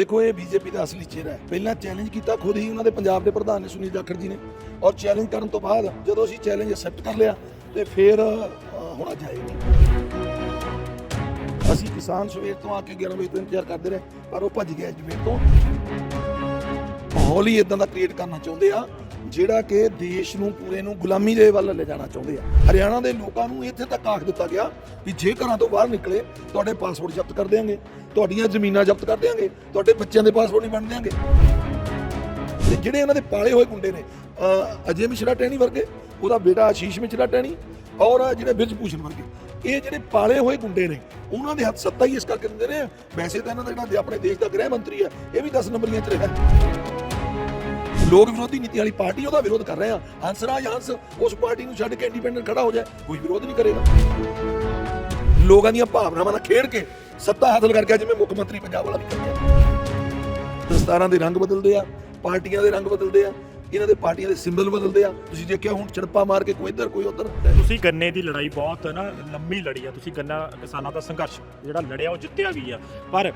ਦੇਖੋ ਇਹ ਬੀਜੇਪੀ ਦਾ ਅਸਲੀ ਚਿਹਰਾ ਹੈ। ਪਹਿਲਾਂ ਚੈਲੰਜ ਕੀਤਾ ਖੁਦ ਹੀ ਉਹਨਾਂ ਦੇ ਪੰਜਾਬ ਦੇ ਪ੍ਰਧਾਨ ਨੇ ਸੁਨੀਲ ਜਾਖੜ ਜੀ ਨੇ। ਔਰ ਚੈਲੰਜ ਕਰਨ ਤੋਂ ਬਾਅਦ ਜਦੋਂ ਅਸੀਂ ਚੈਲੰਜ ਐਕਸੈਪਟ ਕਰ ਲਿਆ ਤੇ ਫਿਰ ਅਹ, ਹੁਣ ਅੱਜ ਅਸੀਂ ਕਿਸਾਨ ਸਵੇਰ ਤੋਂ ਆ ਕੇ 11 ਵਜੇ ਤੋਂ ਇੰਤਜ਼ਾਰ ਕਰਦੇ ਰਹੇ ਪਰ ਉਹ ਭੱਜ ਗਿਆ ਅੱਜ ਤੋਂ। ਮਾਹੌਲ ਹੀ ਇਦਾਂ ਦਾ ਕ੍ਰੀਏਟ ਕਰਨਾ ਚਾਹੁੰਦੇ ਆ ਜਿਹੜਾ ਕਿ ਦੇਸ਼ ਨੂੰ, ਪੂਰੇ ਨੂੰ ਗੁਲਾਮੀ ਦੇ ਵੱਲ ਲੈ ਜਾਣਾ ਚਾਹੁੰਦੇ ਆ। ਹਰਿਆਣਾ ਦੇ ਲੋਕਾਂ ਨੂੰ ਇੱਥੇ ਤੱਕ ਆਖ ਦਿੱਤਾ ਗਿਆ ਵੀ ਜੇ ਘਰਾਂ ਤੋਂ ਬਾਹਰ ਨਿਕਲੇ, ਤੁਹਾਡੇ ਪਾਸਪੋਰਟ ਜ਼ਬਤ ਕਰ ਦੇਵਾਂਗੇ ਤੁਹਾਡੀਆਂ ਜ਼ਮੀਨਾਂ ਜ਼ਬਤ ਕਰ ਦੇਵਾਂਗੇ ਤੁਹਾਡੇ ਬੱਚਿਆਂ ਦੇ ਪਾਸਪੋਰਟ ਨਹੀਂ ਬਣ ਦੇਵਾਂਗੇ ਤੇ ਜਿਹੜੇ ਇਹਨਾਂ ਦੇ ਪਾਲੇ ਹੋਏ ਗੁੰਡੇ ਨੇ ਅਜੇ ਮਿਸ਼ਰਾ ਟੈਣੀ ਵਰਗੇ, ਉਹਦਾ ਬੇਟਾ ਆਸ਼ੀਸ਼ ਮਿਸ਼ਰਾ ਟੈਣੀ ਔਰ ਜਿਹੜੇ ਬਿਰਜ ਭੂਸ਼ਣ ਵਰਗੇ, ਇਹ ਜਿਹੜੇ ਪਾਲੇ ਹੋਏ ਗੁੰਡੇ ਨੇ, ਉਹਨਾਂ ਦੇ ਹੱਥ ਸੱਤਾ ਹੀ ਇਸ ਕਰਕੇ ਦਿੰਦੇ ਨੇ। ਵੈਸੇ ਤਾਂ ਇਹਨਾਂ ਦਾ ਜਿਹੜਾ ਆਪਣੇ ਦੇਸ਼ ਦਾ ਗ੍ਰਹਿ ਮੰਤਰੀ ਹੈ, ਇਹ ਵੀ 10 ਨੰਬਰੀਆਂ 'ਚ ਰਿਹਾ। ਲੋਕ ਵਿਰੋਧੀ ਨੀਤੀ ਵਾਲੀ ਪਾਰਟੀ ਉਹਦਾ ਵਿਰੋਧ ਕਰ ਰਹੇ ਆ। ਹੰਸਰਾਜ ਹੰਸ ਉਸ ਪਾਰਟੀ ਨੂੰ ਛੱਡ ਕੇ ਇੰਡੀਪੈਂਡੈਂਟ ਖੜਾ ਹੋ ਜਾਏ, ਕੋਈ ਵਿਰੋਧ ਨਹੀਂ ਕਰੇਗਾ। ਲੋਕਾਂ ਦੀਆਂ ਭਾਵਨਾਵਾਂ ਨਾਲ ਖੇਡ ਕੇ ਸੱਤਾ ਹਾਸਲ ਕਰਕੇ ਜਿਵੇਂ ਮੁੱਖ ਮੰਤਰੀ ਪੰਜਾਬ ਵਾਲਾ ਵੀ ਕਰ ਦਸਤਾਰਾਂ ਦੇ ਰੰਗ ਬਦਲਦੇ ਆ, ਪਾਰਟੀਆਂ ਦੇ ਰੰਗ ਬਦਲਦੇ ਆ, ਇਹਨਾਂ ਦੇ ਪਾਰਟੀਆਂ ਦੇ ਸਿੰਬਲ ਬਦਲਦੇ ਆ। ਤੁਸੀਂ ਦੇਖਿਆ ਹੁਣ ਚੜਪਾ ਮਾਰ ਕੇ ਕੋਈ ਇੱਧਰ, ਕੋਈ ਉੱਧਰ। ਤੁਸੀਂ ਗੰਨੇ ਦੀ ਲੜਾਈ ਬਹੁਤ ਨਾ ਲੰਮੀ ਲੜੀ ਆ, ਤੁਸੀਂ ਗੰਨਾ ਕਿਸਾਨਾਂ ਦਾ ਸੰਘਰਸ਼, ਜਿਹੜਾ ਲੜਿਆ ਉਹ ਜਿੱਤਿਆ ਵੀ ਆ। ਪਰ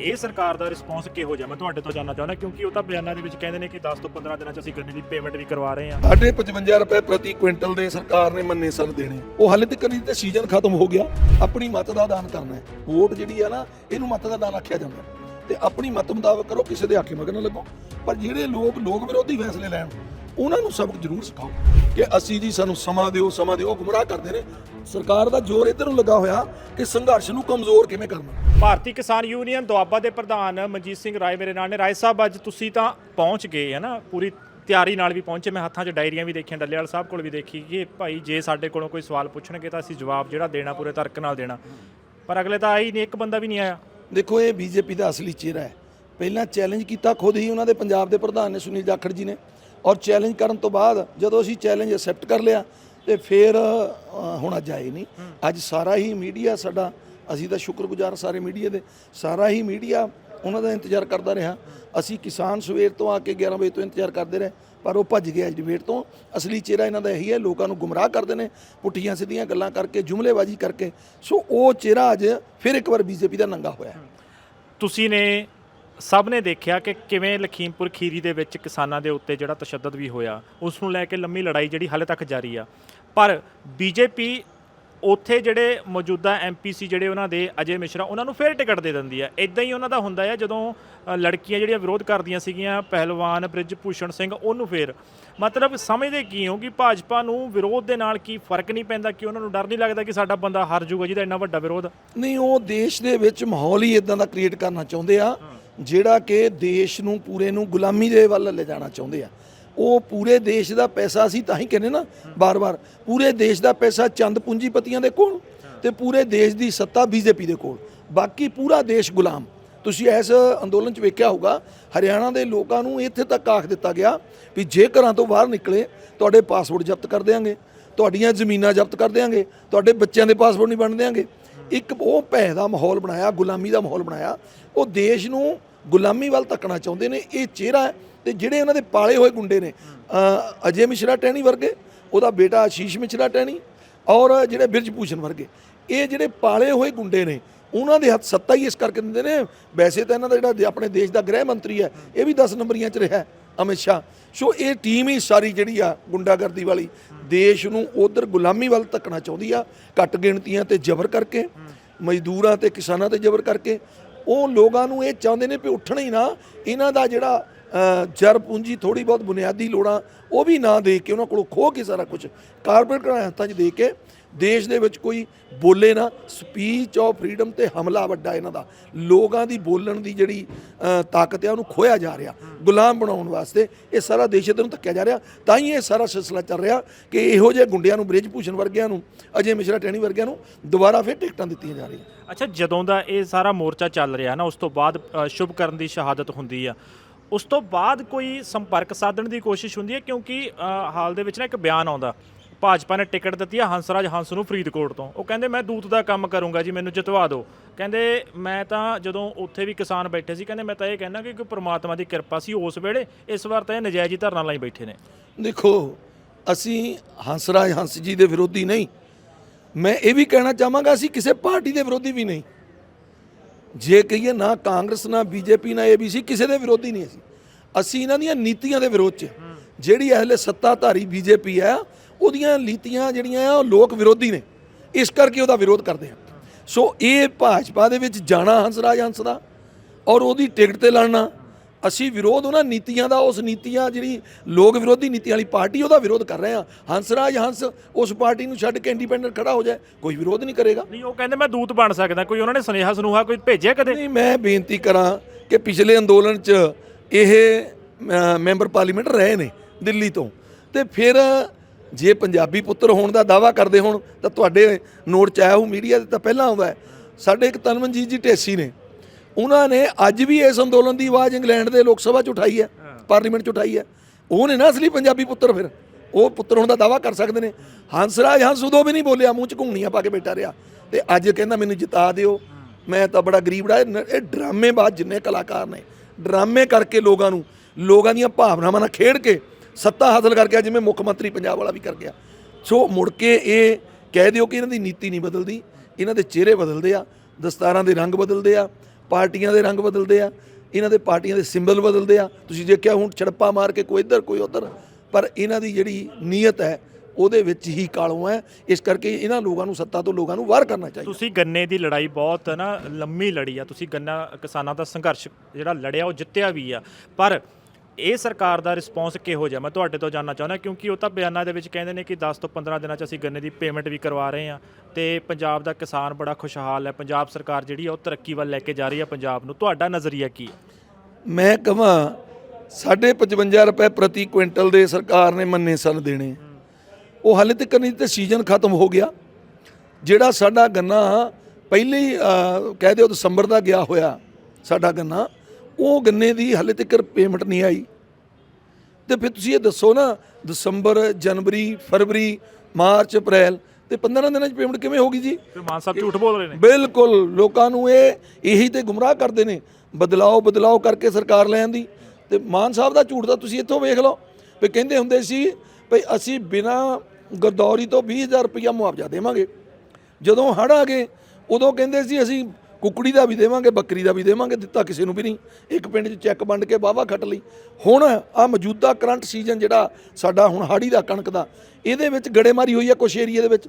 ਇਹ ਸਰਕਾਰ ਦਾ ਰਿਸਪੌਂਸ ਕਿਹੋ ਜਿਹਾ? ਮੈਂ ਤੁਹਾਡੇ ਤੋਂ ਜਾਨਣਾ ਚਾਹੁੰਦਾ, ਕਿਉਂਕਿ ਉਹ ਤਾਂ ਬਿਆਨਾਂ ਦੇ ਵਿੱਚ ਕਹਿੰਦੇ ਨੇ ਕਿ 10 ਤੋਂ 15 ਦਿਨਾਂ 'ਚ ਅਸੀਂ ਗੰਨੇ ਦੀ ਪੇਮੈਂਟ ਵੀ ਕਰਵਾ ਰਹੇ ਹਾਂ। ਸਾਢੇ 55 ਰੁਪਏ ਪ੍ਰਤੀ ਕੁਇੰਟਲ ਦੇ ਸਰਕਾਰ ਨੇ ਮੰਨੇ ਸਨ ਦੇਣੇ। ਉਹ ਹਾਲੇ ਤੱਕ ਨਹੀਂ ਤੇ ਸੀਜ਼ਨ ਖਤਮ ਹੋ ਗਿਆ। ਆਪਣੀ ਮਤ ਦਾ ਦਾਨ ਕਰਨਾ ਹੈ। ਵੋਟ ਜਿਹੜੀ ਆ ਨਾ, ਇਹਨੂੰ ਮਤ ਦਾ ਦਾਨ ਆਖਿਆ ਜਾਂਦਾ ਹੈ। ਤੇ ਆਪਣੀ ਮਤ ਮੁਤਾਬਕ ਕਰੋ, ਕਿਸੇ ਦੇ ਆਖੇ ਮਗਰ ਨਾ ਲੱਗੋ। ਪਰ ਜਿਹੜੇ ਲੋਕ ਲੋਕ ਵਿਰੋਧੀ ਫੈਸਲੇ ਲੈਣ, ਉਹਨਾਂ ਨੂੰ ਸਬਕ ਜ਼ਰੂਰ ਸਿਖਾਓ ਕਿ ਅਸੀਂ ਜੀ ਸਾਨੂੰ ਸਮਾਂ ਦਿਓ ਸਮਾਂ ਦਿਓ ਗੁੰਮਰਾਹ ਕਰਦੇ ਨੇ। ਸਰਕਾਰ ਦਾ ਜ਼ੋਰ ਇੱਧਰ ਨੂੰ ਲੱਗਾ ਹੋਇਆ ਕਿ ਸੰਘਰਸ਼ ਨੂੰ ਕਮਜ਼ੋਰ ਕਿਵੇਂ ਕਰਨਾ। ਭਾਰਤੀ ਕਿਸਾਨ ਯੂਨੀਅਨ ਦੁਆਬਾ ਦੇ ਪ੍ਰਧਾਨ ਮਨਜੀਤ ਸਿੰਘ ਰਾਏ ਮੇਰੇ ਨਾਲ ਨੇ। ਰਾਏ ਸਾਹਿਬ ਅੱਜ ਤੁਸੀਂ ਤਾਂ ਪਹੁੰਚ ਗਏ ਹੈ ਨਾ? ਪੂਰੀ ਤਿਆਰੀ ਨਾਲ ਵੀ ਪਹੁੰਚੇ। ਮੈਂ ਹੱਥਾਂ 'ਚ ਡਾਇਰੀਆਂ ਵੀ ਦੇਖੀਆਂ ਡੱਲੇਵਾਲ ਸਾਹਿਬ ਕੋਲ ਵੀ ਦੇਖੀ ਕਿ ਭਾਈ ਜੇ ਸਾਡੇ ਕੋਲੋਂ ਕੋਈ ਸਵਾਲ ਪੁੱਛਣਗੇ ਤਾਂ ਅਸੀਂ ਜਵਾਬ ਜਿਹੜਾ ਦੇਣਾ ਪੂਰੇ ਤਰਕ ਨਾਲ ਦੇਣਾ। ਪਰ ਅਗਲੇ ਤਾਂ ਆਈ ਨਹੀਂ ਇੱਕ ਬੰਦਾ ਵੀ ਨਹੀਂ ਆਇਆ। ਦੇਖੋ ਇਹ ਬੀਜੇਪੀ ਦਾ ਅਸਲੀ ਚਿਹਰਾ ਹੈ। ਪਹਿਲਾਂ ਚੈਲੰਜ ਕੀਤਾ ਖੁਦ ਹੀ ਉਹਨਾਂ ਦੇ ਪੰਜਾਬ ਦੇ ਪ੍ਰਧਾਨ ਨੇ ਸੁਨੀਲ ਜਾਖੜ ਜੀ ਨੇ। ਔਰ ਚੈਲੰਜ ਕਰਨ ਤੋਂ ਬਾਅਦ ਜਦੋਂ ਅਸੀਂ ਚੈਲੰਜ ਐਕਸੈਪਟ ਕਰ ਲਿਆ ਤੇ ਫਿਰ ਹੁਣ ਅੱਜ ਆਏ ਨਹੀਂ। ਅੱਜ ਸਾਰਾ ਹੀ ਮੀਡੀਆ ਸਾਡਾ ਅਸੀਂ ਤਾਂ ਸ਼ੁਕਰਗੁਜ਼ਾਰ ਸਾਰੇ ਮੀਡੀਆ ਦੇ, ਸਾਰਾ ਹੀ ਮੀਡੀਆ ਉਹਨਾਂ ਦਾ ਇੰਤਜ਼ਾਰ ਕਰਦਾ ਰਿਹਾ। ਅਸੀਂ ਕਿਸਾਨ ਸਵੇਰ ਤੋਂ ਆ ਕੇ 11 ਵਜੇ ਤੋਂ ਇੰਤਜ਼ਾਰ ਕਰਦੇ ਰਹੇ, ਪਰ ਉਹ ਭੱਜ ਗਿਆ ਅੱਜ ਡਿਬੇਟ ਤੋਂ। ਅਸਲੀ ਚਿਹਰਾ ਇਹਨਾਂ ਦਾ ਇਹੀ ਹੈ, ਲੋਕਾਂ ਨੂੰ ਗੁੰਮਰਾਹ ਕਰਦੇ ਨੇ, ਪੁੱਠੀਆਂ ਸਿੱਧੀਆਂ ਗੱਲਾਂ ਕਰਕੇ, ਜੁਮਲੇਬਾਜ਼ੀ ਕਰਕੇ। ਸੋ ਉਹ ਚਿਹਰਾ ਅੱਜ ਫਿਰ ਇੱਕ ਵਾਰ ਬੀਜੇਪੀ ਦਾ ਨੰਗਾ ਹੋਇਆ। ਤੁਸੀਂ ਨੇ ਸਭ ਨੇ ਦੇਖਿਆ ਕਿ ਕਿਵੇਂ ਲਖੀਮਪੁਰ ਖੀਰੀ ਦੇ ਵਿੱਚ ਕਿਸਾਨਾਂ ਦੇ ਉੱਤੇ ਜਿਹੜਾ ਤਸ਼ੱਦਦ ਵੀ ਹੋਇਆ, ਉਸ ਨੂੰ ਲੈ ਕੇ ਲੰਮੀ ਲੜਾਈ ਜਿਹੜੀ ਹਾਲੇ ਤੱਕ ਜਾਰੀ ਆ। ਪਰ ਬੀਜੇਪੀ ਉੱਥੇ ਜਿਹੜੇ ਮੌਜੂਦਾ ਐਮਪੀਸੀ ਜਿਹੜੇ ਉਹਨਾਂ ਦੇ ਅਜੇ ਮਿਸ਼ਰਾ ਉਹਨਾਂ ਨੂੰ ਫੇਰ ਟਿਕਟ ਦੇ ਦਿੰਦੀ ਆ। ਇਦਾਂ ਹੀ ਉਹਨਾਂ ਦਾ ਹੁੰਦਾ ਹੈ ਜਦੋਂ ਲੜਕੀਆਂ ਜਿਹੜੀਆਂ ਵਿਰੋਧ ਕਰਦੀਆਂ ਸੀਗੀਆਂ ਪਹਿਲਵਾਨ ਬ੍ਰਿਜ ਭੂਸ਼ਣ ਸਿੰਘ ਉਹਨੂੰ ਫੇਰ। ਮਤਲਬ ਸਮਝਦੇ ਕੀ ਹੋ ਕਿ ਭਾਜਪਾ ਨੂੰ ਵਿਰੋਧ ਦੇ ਨਾਲ ਕੀ ਫ਼ਰਕ ਨਹੀਂ ਪੈਂਦਾ ਕਿ ਉਹਨਾਂ ਨੂੰ ਡਰ ਨਹੀਂ ਲੱਗਦਾ ਕਿ ਸਾਡਾ ਬੰਦਾ ਹਾਰ ਜਾਊਗਾ ਜਿਹਦਾ ਇੰਨਾ ਵੱਡਾ ਵਿਰੋਧ? ਨਹੀਂ ਉਹ ਦੇਸ਼ ਦੇ ਵਿੱਚ ਮਾਹੌਲ ਹੀ ਇਦਾਂ ਦਾ ਕ੍ਰੀਏਟ ਕਰਨਾ ਚਾਹੁੰਦੇ ਆ ਜਿਹੜਾ ਕਿ ਦੇਸ਼ ਨੂੰ ਪੂਰੇ ਨੂੰ ਗੁਲਾਮੀ ਦੇ ਵੱਲ ਲੈ ਜਾਣਾ ਚਾਹੁੰਦੇ ਆ। ਉਹ ਪੂਰੇ ਦੇਸ਼ ਦਾ ਪੈਸਾ ਅਸੀਂ ਤਾਂ ਹੀ ਕਹਿੰਦੇ ਨਾ ਬਾਰ-ਬਾਰ, ਪੂਰੇ ਦੇਸ਼ ਦਾ ਪੈਸਾ ਚੰਦ ਪੂੰਜੀਪਤੀਆਂ ਦੇ ਕੋਲ ਤੇ ਪੂਰੇ ਦੇਸ਼ ਦੀ ਸੱਤਾ ਬੀਜੇਪੀ ਦੇ ਕੋਲ। ਬਾਕੀ ਪੂਰਾ ਦੇਸ਼ ਗੁਲਾਮ। ਤੁਸੀਂ ਇਸ ਅੰਦੋਲਨ 'ਚ ਵੇਖਿਆ ਹੋਊਗਾ, ਹਰਿਆਣਾ ਦੇ ਲੋਕਾਂ ਨੂੰ ਇੱਥੇ ਤੱਕ ਆਖ ਦਿੱਤਾ ਗਿਆ ਵੀ ਜੇ ਘਰਾਂ ਤੋਂ ਬਾਹਰ ਨਿਕਲੇ, ਤੁਹਾਡੇ ਪਾਸਪੋਰਟ ਜ਼ਬਤ ਕਰ ਦੇਵਾਂਗੇ ਤੁਹਾਡੀਆਂ ਜ਼ਮੀਨਾਂ ਜ਼ਬਤ ਕਰ ਦੇਵਾਂਗੇ ਤੁਹਾਡੇ ਬੱਚਿਆਂ ਦੇ ਪਾਸਪੋਰਟ ਨਹੀਂ ਬਣ ਦੇਵਾਂਗੇ ਇੱਕ ਉਹ ਭੈ ਦਾ ਮਾਹੌਲ ਬਣਾਇਆ, ਗੁਲਾਮੀ ਦਾ ਮਾਹੌਲ ਬਣਾਇਆ, ਉਹ ਦੇਸ਼ ਨੂੰ ਗੁਲਾਮੀ ਵੱਲ ਧੱਕਣਾ ਚਾਹੁੰਦੇ ਨੇ, ਇਹ ਚਿਹਰਾ ਹੈ ਤੇ ਜਿਹੜੇ ਇਹਨਾਂ ਦੇ ਪਾਲੇ ਹੋਏ ਗੁੰਡੇ ਨੇ ਅਜੇ ਮਿਸ਼ਰਾ ਟੈਣੀ ਵਰਗੇ, ਉਹਦਾ ਬੇਟਾ ਆਸ਼ੀਸ਼ ਮਿਸ਼ਰਾ ਟੈਣੀ ਔਰ ਜਿਹੜੇ ਬਿਰਜ ਭੂਸ਼ਣ ਵਰਗੇ, ਇਹ ਜਿਹੜੇ ਪਾਲੇ ਹੋਏ ਗੁੰਡੇ ਨੇ, ਉਹਨਾਂ ਦੇ ਹੱਥ ਸੱਤਾ ਹੀ ਇਸ ਕਰਕੇ ਦਿੰਦੇ ਨੇ, ਵੈਸੇ ਤਾਂ ਇਹਨਾਂ ਦਾ ਜਿਹੜਾ ਆਪਣੇ ਦੇਸ਼ ਦਾ ਗ੍ਰਹਿ ਮੰਤਰੀ ਹੈ, ਇਹ ਵੀ 10 ਨੰਬਰੀਆਂ 'ਚ ਰਿਹਾ ਅਮਿਤ ਸ਼ਾਹ। ਸੋ ਇਹ ਟੀਮ ਹੀ ਸਾਰੀ ਜਿਹੜੀ ਆ ਗੁੰਡਾਗਰਦੀ ਵਾਲੀ, ਦੇਸ਼ ਨੂੰ ਉਧਰ ਗੁਲਾਮੀ ਵੱਲ ਧੱਕਣਾ ਚਾਹੁੰਦੀ ਆ, ਘੱਟ ਗਿਣਤੀਆਂ ਤੇ ਜ਼ਬਰ ਕਰਕੇ, ਮਜ਼ਦੂਰਾਂ ਤੇ ਕਿਸਾਨਾਂ ਤੇ ਜ਼ਬਰ ਕਰਕੇ, ਉਹ ਲੋਕਾਂ ਨੂੰ ਇਹ ਚਾਹੁੰਦੇ ਨੇ ਵੀ ਉੱਠਣਾ ਹੀ ਨਾ, ਇਹਨਾਂ ਦਾ ਜਿਹੜਾ ਜਰ ਪੂੰਜੀ ਥੋੜੀ ਬਹੁਤ ਬੁਨਿਆਦੀ ਲੋੜਾਂ, ਉਹ ਵੀ ਨਾ ਦੇ ਕੇ ਉਹਨਾਂ ਕੋਲੋਂ ਖੋਹ ਕੇ ਸਾਰਾ ਕੁਝ ਕਾਰਪੋਰੇਟ ਹੱਥਾਂ 'ਚ ਦੇ ਕੇ ਦੇਸ਼ ਦੇ ਵਿੱਚ ਕੋਈ ਬੋਲੇ ਨਾ ਸਪੀਚ ਆਫ ਫਰੀडम ਤੇ ਹਮਲਾ ਵੱਡਾ ਇਹਨਾਂ ਦਾ। ਲੋਕਾਂ ਦੀ ਬੋਲਣ ਦੀ ਜਿਹੜੀ ਤਾਕਤ ਹੈ ਉਹਨੂੰ ਖੋਇਆ ਜਾ ਰਿਹਾ। ਗੁਲਾਮ ਬਣਾਉਣ ਵਾਸਤੇ ਇਹ ਸਾਰਾ ਦੇਸ਼ ਇੱਧਰ ਨੂੰ ਧੱਕਿਆ ਜਾ ਰਿਹਾ। ਤਾਂ ਹੀ ਇਹ ਸਾਰਾ ਸਿਲਸਿਲਾ ਚੱਲ ਰਿਹਾ ਕਿ ਇਹੋ ਜਿਹੇ ਗੁੰਡਿਆਂ ਨੂੰ ਬ੍ਰਿਜ ਭੂਸ਼ਣ ਵਰਗਿਆਂ ਨੂੰ, ਅਜੇ ਮਿਸ਼ਰਾ ਟੈਣੀ ਵਰਗਿਆਂ ਨੂੰ ਦੁਬਾਰਾ ਫਿਰ ਟਿਕਟਾਂ ਦਿੱਤੀਆਂ ਜਾ ਰਹੀਆਂ। ਅੱਛਾ, ਜਦੋਂ ਦਾ ਇਹ ਸਾਰਾ ਮੋਰਚਾ ਚੱਲ ਰਿਹਾ ਨਾ, ਉਸ ਤੋਂ ਬਾਅਦ ਸ਼ੁਭ ਕਰਨ ਦੀ ਸ਼ਹਾਦਤ ਹੁੰਦੀ ਆ। ਉਸ ਤੋਂ ਬਾਅਦ ਕੋਈ ਸੰਪਰਕ ਸਾਧਣ ਦੀ ਕੋਸ਼ਿਸ਼ ਹੁੰਦੀ ਹੈ ਕਿਉਂਕਿ ਅ, ਹਾਲ ਦੇ ਵਿੱਚ ਨਾ ਇੱਕ ਬਿਆਨ ਆਉਂਦਾ। ਭਾਜਪਾ ਨੇ ਟਿਕਟ ਦਿੱਤੀ ਆ ਹੰਸਰਾਜ ਹੰਸ ਨੂੰ ਫਰੀਦਕੋਟ ਤੋਂ। ਉਹ ਕਹਿੰਦੇ ਮੈਂ ਦੂਤ ਦਾ ਕੰਮ ਕਰੂੰਗਾ ਜੀ ਮੈਨੂੰ ਜਿਤਵਾ ਦਿਓ। ਕਹਿੰਦੇ ਮੈਂ ਤਾਂ ਜਦੋਂ ਉੱਥੇ ਵੀ ਕਿਸਾਨ ਬੈਠੇ ਸੀ ਕਹਿੰਦੇ ਮੈਂ ਤਾਂ ਇਹ ਕਹਿਣਾ ਕਿ ਕੋਈ ਪ੍ਰਮਾਤਮਾ ਦੀ ਕਿਰਪਾ ਸੀ ਉਸ ਵੇਲੇ ਇਸ ਵਾਰ ਤਾਂ ਇਹ ਨਜਾਇਜ਼ ਹੀ ਧਰਨਾ ਲਾਈ ਬੈਠੇ ਨੇ। ਦੇਖੋ ਅਸੀਂ ਹੰਸਰਾਜ ਹੰਸ ਜੀ ਦੇ ਵਿਰੋਧੀ ਨਹੀਂ। ਮੈਂ ਇਹ ਵੀ ਕਹਿਣਾ ਚਾਹਾਂਗਾ ਅਸੀਂ ਕਿਸੇ ਪਾਰਟੀ ਦੇ ਵਿਰੋਧੀ ਵੀ ਨਹੀਂ। ਜੇ ਕਹੀਏ ਨਾ ਕਾਂਗਰਸ, ਨਾ ਬੀਜੇਪੀ, ਨਾ ਏਬੀਸੀ, ਕਿਸੇ ਦੇ ਵਿਰੋਧੀ ਨਹੀਂ ਅਸੀਂ। ਅਸੀਂ ਇਹਨਾਂ ਦੀਆਂ ਨੀਤੀਆਂ ਦੇ ਵਿਰੋਧ 'ਚ। ਜਿਹੜੀ ਇਹਲੇ ਸੱਤਾਧਾਰੀ ਬੀਜੇਪੀ ਆ, ਉਹਦੀਆਂ ਨੀਤੀਆਂ ਜਿਹੜੀਆਂ ਆ, ਉਹ ਲੋਕ ਵਿਰੋਧੀ ਨੇ। ਇਸ ਕਰਕੇ ਉਹਦਾ ਵਿਰੋਧ ਕਰਦੇ ਆ। ਸੋ ਇਹ ਭਾਜਪਾ ਦੇ ਵਿੱਚ ਜਾਣਾ ਹੰਸਰਾਜ ਹੰਸ ਦਾ ਔਰ ਉਹਦੀ ਟਿਕਟ ਤੇ ਲੜਨਾ। ਅਸੀਂ ਵਿਰੋਧ ਉਹਨਾਂ ਨੀਤੀਆਂ ਦਾ ਉਸ ਨੀਤੀਆਂ ਜਿਹੜੀ ਲੋਕ ਵਿਰੋਧੀ ਨੀਤੀ ਵਾਲੀ ਪਾਰਟੀ ਉਹਦਾ ਵਿਰੋਧ ਕਰ ਰਹੇ ਆ ਹੰਸਰਾਜ ਹੰਸ ਉਸ ਪਾਰਟੀ ਨੂੰ ਛੱਡ ਕੇ ਇੰਡੀਪੈਂਡੈਂਟ ਖੜਾ ਹੋ ਜਾਏ ਕੋਈ ਵਿਰੋਧ ਨਹੀਂ ਕਰੇਗਾ। ਨਹੀਂ ਉਹ ਕਹਿੰਦੇ ਮੈਂ ਦੂਤ ਬਣ ਸਕਦਾ ਕੋਈ ਉਹਨਾਂ ਨੇ ਸੁਨੇਹਾ ਸੁਨੂਹਾ ਕੋਈ ਭੇਜਿਆ ਕਦੇ? ਨਹੀਂ ਮੈਂ ਬੇਨਤੀ ਕਰਾਂ ਕਿ ਪਿਛਲੇ ਅੰਦੋਲਨ 'ਚ ਇਹ ਮੈਂਬਰ ਪਾਰਲੀਮੈਂਟ ਰਹੇ ਨੇ ਦਿੱਲੀ ਤੋਂ। ਤੇ ਫਿਰ ਜੇ ਪੰਜਾਬੀ ਪੁੱਤਰ ਹੋਣ ਦਾ ਦਾਵਾ ਕਰਦੇ ਹੋਣ ਤਾਂ ਤੁਹਾਡੇ ਨੋਟ 'ਚ ਆਇਆ ਉਹ ਮੀਡੀਆ ਤੇ ਤਾਂ ਪਹਿਲਾਂ ਆਉਂਦਾ ਹੈ। ਸਾਡੇ ਇੱਕ ਤਨਮਨਜੀਤ ਜੀ ਢੇਸੀ ਨੇ। ਉਹਨਾਂ ਨੇ ਅੱਜ ਵੀ ਇਸ ਅੰਦੋਲਨ ਦੀ ਆਵਾਜ਼ ਇੰਗਲੈਂਡ ਦੇ ਲੋਕ ਸਭਾ 'ਚ ਉਠਾਈ ਹੈ ਪਾਰਲੀਮੈਂਟ 'ਚ ਉਠਾਈ ਹੈ। ਉਹ ਨੇ ਨਾ ਅਸਲੀ ਪੰਜਾਬੀ ਪੁੱਤਰ ਫਿਰ। ਉਹ ਪੁੱਤਰ ਹੋਣ ਦਾ ਦਾਵਾ ਕਰ ਸਕਦੇ ਨੇ। ਹੰਸਰਾਜ ਹੰਸ ਉਦੋਂ ਵੀ ਨਹੀਂ ਬੋਲਿਆ ਮੂੰਹ 'ਚ ਘੁੰਗਣੀਆਂ ਪਾ ਕੇ ਬੈਠਾ ਰਿਹਾ। ਤੇ ਅੱਜ ਕਹਿੰਦਾ ਮੈਨੂੰ ਜਿਤਾ ਦਿਓ। ਮੈਂ ਤਾਂ ਬੜਾ ਗਰੀਬੜਾ ਇਹ ਇਹ ਡਰਾਮੇਬਾਜ਼ ਜਿੰਨੇ ਕਲਾਕਾਰ ਨੇ ਡਰਾਮੇ ਕਰਕੇ ਲੋਕਾਂ ਨੂੰ ਲੋਕਾਂ ਦੀਆਂ ਭਾਵਨਾਵਾਂ ਨਾਲ ਖੇਡ ਕੇ ਸੱਤਾ ਹਾਸਲ ਕਰਕੇ ਜਿਵੇਂ ਮੁੱਖ ਮੰਤਰੀ ਪੰਜਾਬ ਵਾਲਾ ਵੀ ਕਰ ਗਿਆ। ਸੋ ਮੁੜ ਕੇ ਇਹ ਕਹਿ ਦਿਓ ਕਿ ਇਹਨਾਂ ਦੀ ਨੀਤੀ ਨਹੀਂ ਬਦਲਦੀ। ਇਹਨਾਂ ਦੇ ਚਿਹਰੇ ਬਦਲਦੇ ਆ ਦਸਤਾਰਾਂ ਦੇ ਰੰਗ ਬਦਲਦੇ ਆ। ਪਾਰਟੀਆਂ ਦੇ ਰੰਗ ਬਦਲਦੇ ਆ, ਇਹਨਾਂ ਦੇ ਪਾਰਟੀਆਂ ਦੇ ਸਿੰਬਲ ਬਦਲਦੇ ਆ। ਤੁਸੀਂ ਦੇਖਿਆ ਹੁਣ ਛੜੱਪਾ ਮਾਰ ਕੇ ਕੋਈ ਇੱਧਰ, ਕੋਈ ਉੱਧਰ, ਪਰ ਇਹਨਾਂ ਦੀ ਜਿਹੜੀ ਨੀਅਤ ਹੈ, ਉਹਦੇ ਵਿੱਚ ਹੀ ਕਾਲੋਂ ਹੈ। ਇਸ ਕਰਕੇ ਇਹਨਾਂ ਲੋਕਾਂ ਨੂੰ, ਸੱਤਾ ਤੋਂ ਲੋਕਾਂ ਨੂੰ ਵਾਰ ਕਰਨਾ ਚਾਹੀਦਾ। ਤੁਸੀਂ ਗੰਨੇ ਦੀ ਲੜਾਈ ਬਹੁਤ ਨਾ ਲੰਮੀ ਲੜੀ ਆ। ਤੁਸੀਂ ਗੰਨਾ ਕਿਸਾਨਾਂ ਦਾ ਸੰਘਰਸ਼ ਜਿਹੜਾ ਲੜਿਆ, ਉਹ ਜਿੱਤਿਆ ਵੀ ਆ। ਪਰ ਇਹ ਸਰਕਾਰ ਦਾ ਰਿਸਪੌਂਸ ਕਿਹੋ ਜਿਹਾ? ਮੈਂ ਤੁਹਾਡੇ ਤੋਂ ਜਾਨਣਾ ਚਾਹੁੰਦਾ ਕਿਉਂਕਿ ਉਹ ਤਾਂ ਬਿਆਨਾਂ ਦੇ ਵਿੱਚ ਕਹਿੰਦੇ ਨੇ ਕਿ 10 ਤੋਂ 15 ਦਿਨਾਂ 'ਚ ਅਸੀਂ ਗੰਨੇ ਦੀ ਪੇਮੈਂਟ ਵੀ ਕਰਵਾ ਰਹੇ ਹਾਂ ਤੇ ਪੰਜਾਬ ਦਾ ਕਿਸਾਨ ਬੜਾ ਖੁਸ਼ਹਾਲ ਹੈ। ਪੰਜਾਬ ਸਰਕਾਰ ਜਿਹੜੀ ਆ ਉਹ ਤਰੱਕੀ ਵੱਲ ਲੈ ਕੇ ਜਾ ਰਹੀ ਹੈ ਪੰਜਾਬ ਨੂੰ। ਤੁਹਾਡਾ ਨਜ਼ਰੀਆ ਕੀ ਹੈ? ਮੈਂ ਕਹਾਂ ਸਾਢੇ 55 ਰੁਪਏ ਪ੍ਰਤੀ ਕੁਇੰਟਲ ਦੇ ਸਰਕਾਰ ਨੇ ਮੰਨੇ ਸਨ ਦੇਣੇ। ਉਹ ਹਾਲੇ ਤੱਕ ਨਹੀਂ ਤੇ ਸੀਜ਼ਨ ਖਤਮ ਹੋ ਗਿਆ। ਜਿਹੜਾ ਸਾਡਾ ਗੰਨਾ ਪਹਿਲੇ ਹੀ ਅਹ, ਕਹਿ ਦਿਓ ਦਸੰਬਰ ਦਾ ਗਿਆ ਹੋਇਆ ਸਾਡਾ ਗੰਨਾ ਉਹ ਗੰਨੇ ਦੀ ਹਾਲੇ ਤੱਕ ਪੇਮੈਂਟ ਨਹੀਂ ਆਈ। ਤੇ ਫਿਰ ਤੁਸੀਂ ਇਹ ਦੱਸੋ ਨਾ ਦਸੰਬਰ ਜਨਵਰੀ ਫਰਵਰੀ ਮਾਰਚ ਅਪ੍ਰੈਲ ਤੇ 15 ਦਿਨਾਂ 'ਚ ਪੇਮੈਂਟ ਕਿਵੇਂ ਹੋਗੀ ਜੀ? ਤੇ ਮਾਨ ਸਾਹਿਬ ਝੂਠ ਬੋਲ ਰਹੇ ਨੇ। ਬਿਲਕੁਲ ਲੋਕਾਂ ਨੂੰ ਇਹ ਇਹੀ ਤੇ ਗੁੰਮਰਾਹ ਕਰਦੇ ਨੇ ਬਦਲਾਓ ਬਦਲਾਓ ਕਰਕੇ ਸਰਕਾਰ ਲੈ ਆਂਦੀ ਤੇ ਮਾਨ ਸਾਹਿਬ ਦਾ ਝੂਠ ਦਾ ਤੁਸੀਂ ਇੱਥੋਂ ਵੇਖ ਲਓ ਵੀ ਕਹਿੰਦੇ ਹੁੰਦੇ ਸੀ ਭਈ ਅਸੀਂ ਬਿਨਾ ਗਰਦੌਰੀ ਤੋਂ 20000 ਰੁਪਇਆ ਮੁਆਵਜ਼ਾ ਦੇਵਾਂਗੇ। ਜਦੋਂ ਹੜ੍ਹ ਆ ਗਏ ਉਦੋਂ ਕਹਿੰਦੇ ਸੀ ਅਸੀਂ ਕੁਕੜੀ ਦਾ ਵੀ ਦੇਵਾਂਗੇ, ਬੱਕਰੀ ਦਾ ਵੀ ਦੇਵਾਂਗੇ, ਦਿੱਤਾ ਕਿਸੇ ਨੂੰ ਵੀ ਨਹੀਂ। ਇੱਕ ਪਿੰਡ 'ਚ ਚੈੱਕ ਵੰਡ ਕੇ ਵਾਹਵਾ ਖੱਟ ਲਈ। ਹੁਣ ਆ ਮੌਜੂਦਾ ਕਰੰਟ ਸੀਜ਼ਨ ਜਿਹੜਾ ਸਾਡਾ ਹੁਣ ਹਾੜੀ ਦਾ ਕਣਕ ਦਾ, ਇਹਦੇ ਵਿੱਚ ਗੜੇਮਾਰੀ ਹੋਈ ਹੈ ਕੁਛ ਏਰੀਏ ਦੇ ਵਿੱਚ।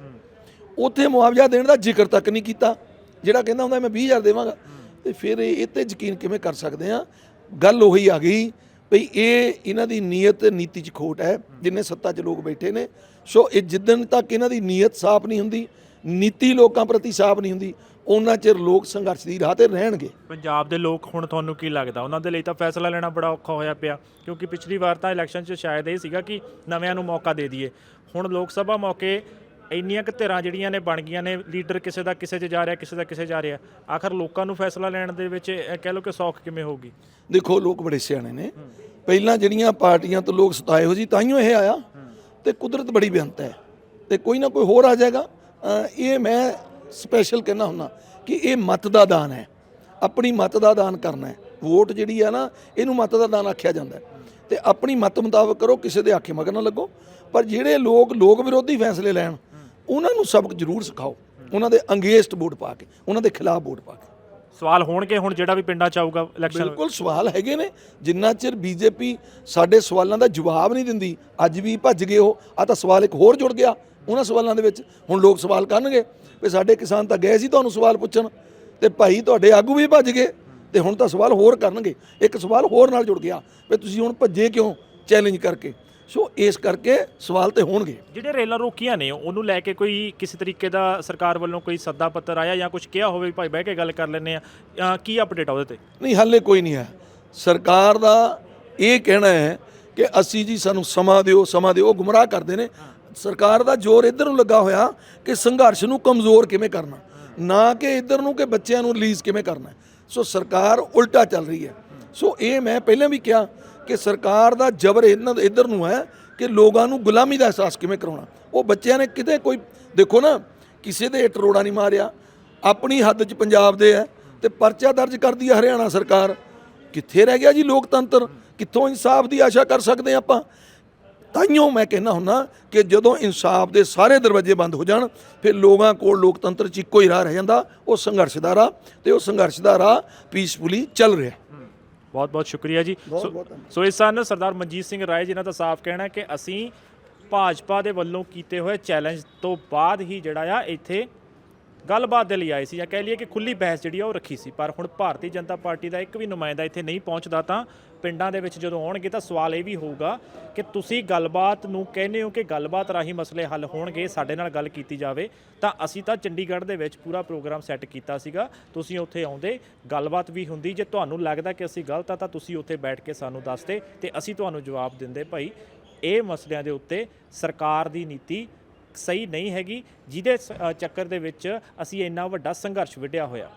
ਉੱਥੇ ਮੁਆਵਜ਼ਾ ਦੇਣ ਦਾ ਜ਼ਿਕਰ ਤੱਕ ਨਹੀਂ ਕੀਤਾ। ਜਿਹੜਾ ਕਹਿੰਦਾ ਹੁੰਦਾ ਮੈਂ 20000 ਦੇਵਾਂਗਾ। ਤੇ ਫਿਰ ਇਹ ਇਹ ਤੇ ਯਕੀਨ ਕਿਵੇਂ ਕਰ ਸਕਦੇ ਆ? ਗੱਲ ਉਹੀ ਆ ਗਈ ਭਈ ਇਹ ਇਹਨਾਂ ਦੀ ਨੀਅਤ ਨੀਤੀ 'ਚ ਖੋਟ ਹੈ, ਜਿੰਨੇ ਸੱਤਾ 'ਚ ਲੋਕ ਬੈਠੇ ਨੇ। ਸੋ ਇਹ ਜਿੱਦਣ ਤੱਕ ਇਹਨਾਂ ਦੀ ਨੀਅਤ ਸਾਫ਼ ਨਹੀਂ ਹੁੰਦੀ, ਨੀਤੀ ਲੋਕਾਂ ਪ੍ਰਤੀ ਸਾਫ਼ ਨਹੀਂ ਹੁੰਦੀ ਉਹਨਾਂ ਚਿਰ ਲੋਕ ਸੰਘਰਸ਼ ਦੀ ਰਾਹ ਤੇ ਰਹਿਣਗੇ। ਪੰਜਾਬ ਦੇ ਲੋਕ ਹੁਣ ਤੁਹਾਨੂੰ ਕੀ ਲੱਗਦਾ? ਉਹਨਾਂ ਦੇ ਲਈ ਤਾਂ ਫੈਸਲਾ ਲੈਣਾ ਬੜਾ ਔਖਾ ਹੋਇਆ ਪਿਆ ਕਿਉਂਕਿ ਪਿਛਲੀ ਵਾਰ ਤਾਂ ਇਲੈਕਸ਼ਨ 'ਚ ਸ਼ਾਇਦ ਇਹ ਸੀਗਾ ਕਿ ਨਵਿਆਂ ਨੂੰ ਮੌਕਾ ਦੇ ਦਈਏ। ਹੁਣ ਲੋਕ ਸਭਾ ਮੌਕੇ ਇੰਨੀਆਂ ਕੁ ਧਿਰਾਂ ਜਿਹੜੀਆਂ ਨੇ ਬਣ ਗਈਆਂ ਨੇ ਲੀਡਰ ਕਿਸੇ ਦਾ ਕਿਸੇ 'ਚ ਜਾ ਰਿਹਾ ਕਿਸੇ ਦਾ ਕਿਸੇ ਜਾ ਰਿਹਾ। ਆਖਰ ਲੋਕਾਂ ਨੂੰ ਫੈਸਲਾ ਲੈਣ ਦੇ ਵਿੱਚ ਇਹ ਕਹਿ ਲਓ ਕਿ ਸੌਖ ਕਿਵੇਂ ਹੋਊਗੀ? ਦੇਖੋ ਲੋਕ ਬੜੇ ਸਿਆਣੇ ਨੇ। ਪਹਿਲਾਂ ਜਿਹੜੀਆਂ ਪਾਰਟੀਆਂ ਤੋਂ ਲੋਕ ਸਤਾਏ ਹੋ ਜੀ ਤਾਈਓ ਇਹ ਆਇਆ। ਤੇ ਕੁਦਰਤ ਬੜੀ ਬੇਅੰਤ ਹੈ। ਤੇ ਕੋਈ ਨਾ ਕੋਈ ਹੋਰ ਆ ਜਾਏਗਾ। ਇਹ ਮੈਂ ਸਪੈਸ਼ਲ ਕਹਿਣਾ ਹੁੰਦਾ ਕਿ ਇਹ ਮਤ ਦਾ ਦਾਨ ਹੈ ਆਪਣੀ ਮਤ ਦਾ ਦਾਨ ਕਰਨਾ ਹੈ। ਵੋਟ ਜਿਹੜੀ ਆ ਨਾ ਇਹਨੂੰ ਮਤ ਦਾ ਦਾਨ ਆਖਿਆ ਜਾਂਦਾ ਤੇ ਆਪਣੀ ਮਤ ਮੁਤਾਬਕ ਕਰੋ ਕਿਸੇ ਦੇ ਆਖੇ ਮਗਰ ਨਾ ਲੱਗੋ। ਪਰ ਜਿਹੜੇ ਲੋਕ ਲੋਕ ਵਿਰੋਧੀ ਫੈਸਲੇ ਲੈਣ ਉਹਨਾਂ ਨੂੰ ਸਬਕ ਜ਼ਰੂਰ ਸਿਖਾਓ। ਉਹਨਾਂ ਦੇ ਅੰਗੇਸਟ ਵੋਟ ਪਾ ਕੇ ਉਹਨਾਂ ਦੇ ਖਿਲਾਫ ਵੋਟ ਪਾ ਕੇ। ਸਵਾਲ ਹੋਣਗੇ ਹੁਣ ਜਿਹੜਾ ਵੀ ਪਿੰਡਾਂ 'ਚ ਆਊਗਾ ਇਲੈਕਸ਼ਨ ਬਿਲਕੁਲ ਸਵਾਲ ਹੈਗੇ ਨੇ। ਜਿੰਨਾ ਚਿਰ ਬੀਜੇਪੀ ਸਾਡੇ ਸਵਾਲਾਂ ਦਾ ਜਵਾਬ ਨਹੀਂ ਦਿੰਦੀ ਅੱਜ ਵੀ ਭੱਜ ਗਏ ਉਹ ਆ ਤਾਂ ਸਵਾਲ ਇੱਕ ਹੋਰ ਜੁੜ ਗਿਆ। ਉਹਨਾਂ ਸਵਾਲਾਂ ਦੇ ਵਿੱਚ ਹੁਣ ਲੋਕ ਸਵਾਲ ਕਰਨਗੇ ਵੀ ਸਾਡੇ ਕਿਸਾਨ ਤਾਂ ਗਏ ਸੀ ਤੁਹਾਨੂੰ ਸਵਾਲ ਪੁੱਛਣ ਤੇ ਭਾਈ ਤੁਹਾਡੇ ਆਗੂ ਵੀ ਭੱਜ ਗਏ ਤੇ ਹੁਣ ਤਾਂ ਸਵਾਲ ਹੋਰ ਕਰਨਗੇ। ਇੱਕ ਸਵਾਲ ਹੋਰ ਨਾਲ ਜੁੜ ਗਿਆ ਵੀ ਤੁਸੀਂ ਹੁਣ ਭੱਜੇ ਕਿਉਂ ਚੈਲੰਜ ਕਰਕੇ? ਸੋ ਇਸ ਕਰਕੇ ਸਵਾਲ ਤੇ ਹੋਣਗੇ। ਜਿਹੜੇ ਰੇਲਾਂ ਰੋਕੀਆਂ ਨੇ ਉਹਨੂੰ ਲੈ ਕੇ ਕੋਈ ਕਿਸੇ ਤਰੀਕੇ ਦਾ ਸਰਕਾਰ ਵੱਲੋਂ ਕੋਈ ਸੱਦਾ ਪੱਤਰ ਆਇਆ ਜਾਂ ਕੁਝ ਕਿਹਾ ਹੋਵੇ ਭਾਈ ਬਹਿ ਕੇ ਗੱਲ ਕਰ ਲੈਂਦੇ ਆ ਕੀ ਅਪਡੇਟ ਆ ਉਹਦੇ ਤੇ? ਨਹੀਂ ਹਾਲੇ ਕੋਈ ਨਹੀਂ ਹੈ। ਸਰਕਾਰ ਦਾ ਇਹ ਕਹਿਣਾ ਹੈ ਕਿ ਅਸੀਂ ਜੀ ਸਾਨੂੰ ਸਮਾਂ ਦਿਓ ਸਮਾਂ ਦਿਓ ਉਹ ਗੁੰਮਰਾਹ ਕਰਦੇ ਨੇ। ਸਰਕਾਰ ਦਾ ਜ਼ੋਰ ਇੱਧਰ ਨੂੰ ਲੱਗਾ ਹੋਇਆ ਕਿ ਸੰਘਰਸ਼ ਨੂੰ ਕਮਜ਼ੋਰ ਕਿਵੇਂ ਕਰਨਾ? ਨਾ ਕਿ ਇੱਧਰ ਨੂੰ ਕਿ ਬੱਚਿਆਂ ਨੂੰ ਰਿਲੀਜ਼ ਕਿਵੇਂ ਕਰਨਾ? ਸੋ ਸਰਕਾਰ ਉਲਟਾ ਚੱਲ ਰਹੀ ਹੈ। ਸੋ ਇਹ ਮੈਂ ਪਹਿਲਾਂ ਵੀ ਕਿਹਾ ਕਿ ਸਰਕਾਰ ਦਾ ਜ਼ਬਰ ਇਹਨਾਂ ਇੱਧਰ ਨੂੰ ਹੈ ਕਿ ਲੋਕਾਂ ਨੂੰ ਗੁਲਾਮੀ ਦਾ ਅਹਿਸਾਸ ਕਿਵੇਂ ਕਰਾਉਣਾ? ਉਹ ਬੱਚਿਆਂ ਨੇ ਕਿਤੇ ਕੋਈ, ਦੇਖੋ ਨਾ, ਕਿਸੇ ਦੇ ਇੱਟ ਰੋੜਾ ਨਹੀਂ ਮਾਰਿਆ। ਆਪਣੀ ਹੱਦ 'ਚ ਪੰਜਾਬ ਦੇ ਹੈ ਤੇ ਪਰਚਾ ਦਰਜ ਕਰਦੀ ਹੈ ਹਰਿਆਣਾ ਸਰਕਾਰ। ਕਿੱਥੇ ਰਹਿ ਗਿਆ ਜੀ ਲੋਕਤੰਤਰ? ਕਿੱਥੋਂ ਇਨਸਾਫ ਦੀ ਆਸ਼ਾ ਕਰ ਸਕਦੇ ਹਾਂ ਆਪਾਂ? ਤਾਈਓ ਮੈਂ ਕਹਿੰਦਾ ਹੁੰਨਾ ਕਿ ਜਦੋਂ ਇਨਸਾਫ ਦੇ ਸਾਰੇ ਦਰਵਾਜ਼ੇ ਬੰਦ ਹੋ ਜਾਣ ਫਿਰ ਲੋਕਾਂ ਕੋਲ ਲੋਕਤੰਤਰ 'ਚ ਇੱਕੋ ਹੀ ਰਾਹ ਰਹਿ ਜਾਂਦਾ ਉਹ ਸੰਘਰਸ਼ ਦਾ ਰਾਹ ਤੇ ਉਹ ਸੰਘਰਸ਼ ਦਾ ਰਾਹ ਪੀਸਫੁਲੀ ਚੱਲ ਰਿਹਾ। ਬਹੁਤ ਬਹੁਤ ਸ਼ੁਕਰੀਆ ਜੀ। ਸੋ- ਇਸ ਸਨ ਸਰਦਾਰ ਮਨਜੀਤ ਸਿੰਘ ਰਾਏ ਜਿਨ੍ਹਾਂ ਦਾ ਸਾਫ਼ ਕਹਿਣਾ ਕਿ ਅਸੀਂ ਭਾਜਪਾ ਦੇ ਵੱਲੋਂ ਕੀਤੇ ਹੋਏ ਚੈਲੰਜ ਤੋਂ ਬਾਅਦ ਹੀ ਜਿਹੜਾ ਆ ਇੱਥੇ ਗੱਲਬਾਤ ਦੇ ਲਈ ਆਏ ਸੀ ਜਾਂ ਕਹਿ ਲਈਏ ਕਿ ਖੁੱਲੀ ਬਹਿਸ ਜਿਹੜੀ ਆ ਉਹ ਰੱਖੀ ਸੀ। ਪਰ ਹੁਣ ਭਾਰਤੀ ਜਨਤਾ ਪਾਰਟੀ ਦਾ ਇੱਕ ਵੀ ਨੁਮਾਇੰਦਾ ਇੱਥੇ ਨਹੀਂ ਪਹੁੰਚਦਾ ਤਾਂ ਪਿੰਡਾਂ ਦੇ ਵਿੱਚ ਜਦੋਂ ਆਉਣਗੇ ਤਾਂ ਸਵਾਲ ਇਹ ਵੀ ਹੋਊਗਾ ਕਿ ਤੁਸੀਂ ਗੱਲਬਾਤ ਨੂੰ ਕਹਿੰਦੇ ਹੋ ਕਿ ਗੱਲਬਾਤ ਰਾਹੀਂ ਮਸਲੇ ਹੱਲ ਹੋਣਗੇ, ਸਾਡੇ ਨਾਲ ਗੱਲ ਕੀਤੀ ਜਾਵੇ, ਤਾਂ ਅਸੀਂ ਤਾਂ ਚੰਡੀਗੜ੍ਹ ਦੇ ਵਿੱਚ ਪੂਰਾ ਪ੍ਰੋਗਰਾਮ ਸੈੱਟ ਕੀਤਾ ਸੀਗਾ। ਤੁਸੀਂ ਉੱਥੇ ਆਉਂਦੇ, ਗੱਲਬਾਤ ਵੀ ਹੁੰਦੀ, ਜੇ ਤੁਹਾਨੂੰ ਲੱਗਦਾ ਕਿ ਅਸੀਂ ਗਲਤ ਆ ਤਾਂ ਤੁਸੀਂ ਉੱਥੇ ਬੈਠ ਕੇ ਸਾਨੂੰ ਦੱਸਦੇ ਤੇ ਅਸੀਂ ਤੁਹਾਨੂੰ ਜਵਾਬ ਦਿੰਦੇ ਭਾਈ। ਇਹ ਮਸਲਿਆਂ ਦੇ ਉੱਤੇ ਸਰਕਾਰ ਦੀ ਨੀਤੀ ਸਹੀ ਨਹੀਂ ਹੈਗੀ, ਜਿਹਦੇ ਸ- ਚੱਕਰ ਦੇ ਵਿੱਚ ਅਸੀਂ ਇੰਨਾ ਵੱਡਾ ਸੰਘਰਸ਼ ਵਿੱਢਿਆ ਹੋਇਆ।